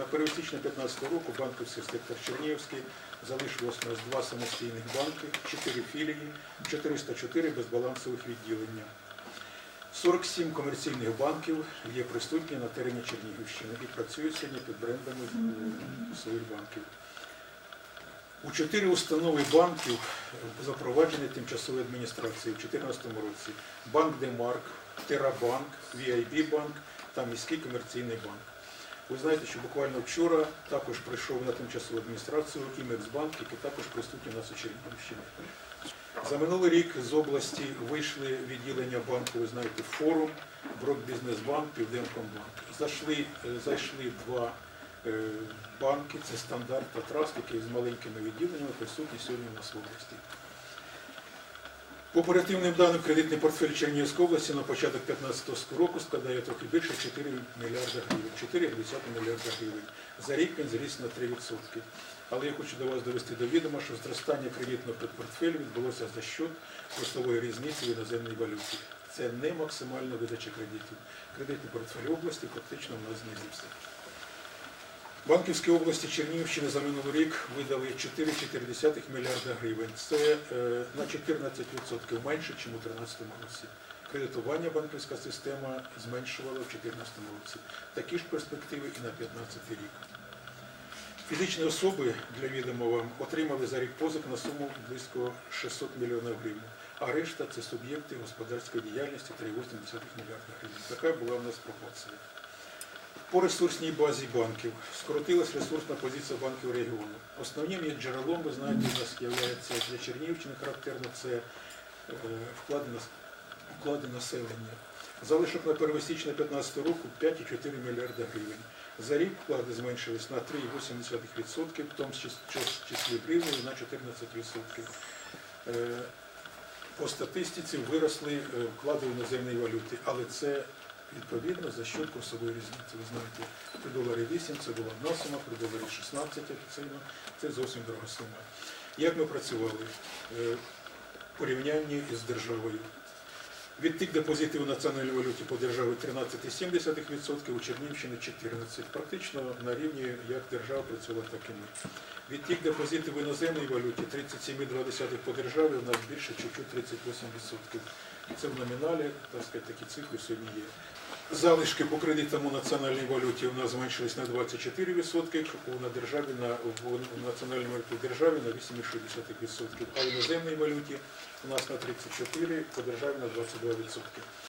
На 1 січня 2015 року банківський сектор Чернігівський залишилось у нас два самостійних банки, 4 філії, 404 безбалансових відділення. 47 комерційних банків є присутні на терені Чернігівщини і працюють сьогодні під брендами е, своїх банків. У чотири установи банків запроваджені тимчасовою адміністрацією у 2014 році. Банк Демарк, Терабанк, VIB банк та міський комерційний банк. Ви знаєте, що буквально вчора також прийшов на тимчасову адміністрацію Імексбанк, який також присутній у Чернігівщині. За минулий рік з області вийшли відділення банку, ви знаєте, форум, Брокбізнесбанк, Південкомбанк. Зайшли, е, зайшли два е, банки, це стандарт та траст, які з маленькими відділеннями присутні сьогодні у нас в області. Оперативним даним, кредитний портфель Чернігівської області на початок 2015 року складає трохи більше 4 мільярда гривень, 4,2 мільярда гривень. За рік він зріс на 3%. Але я хочу до вас довести до відома, що зростання кредитного портфелю відбулося за счет курсової різниці в іноземній валюті. Це не максимальна видача кредитів. Кредитний портфель області фактично у нас знизився. Банківській області Чернігівщини за минулий рік видали 4,4 мільярда гривень. Це е, на 14% менше, ніж у 2013 році. Кредитування банківська система зменшувала в 2014 році. Такі ж перспективи і на 2015 рік. Фізичні особи, для відома вам, отримали за рік позик на суму близько 600 мільйонів гривень, а решта це суб'єкти господарської діяльності 3,8 мільярда гривень. Така була в нас пропорція. По ресурсній базі банків скоротилась ресурсна позиція банків регіону. Основним є джерелом, ви знаєте, у нас є для Чернігівщини характерно це е, вклади, населення. Залишок на 1 січня 2015 року 5,4 мільярда гривень. За рік вклади зменшились на 3,8%, в тому чис- чис- числі гривні на 14%. Е, По статистиці виросли е, вклади в іноземній валюті, але це відповідно за счет курсової різниці. Ви знаєте, при доларі 8 це була одна сума, при доларі 16 офіційно це зовсім дорога сума. Як ми працювали Е, в порівнянні із державою? Відтік депозитів у національній валюті по державі 13,7%, у Чернігівщині 14%. Практично на рівні як держава працювала, так і ми. Відтік депозитів в іноземній валюті 37,2% по державі, у нас більше чуть-чуть 38%. Це в номіналі, так сказати, такі цифри сьогодні є. Залишки по кредитам у національній валюті у нас зменшились на 24%, у на державі на в національній валюті державі на 8,6%, а в іноземній валюті у нас на 34%, по державі на 22%.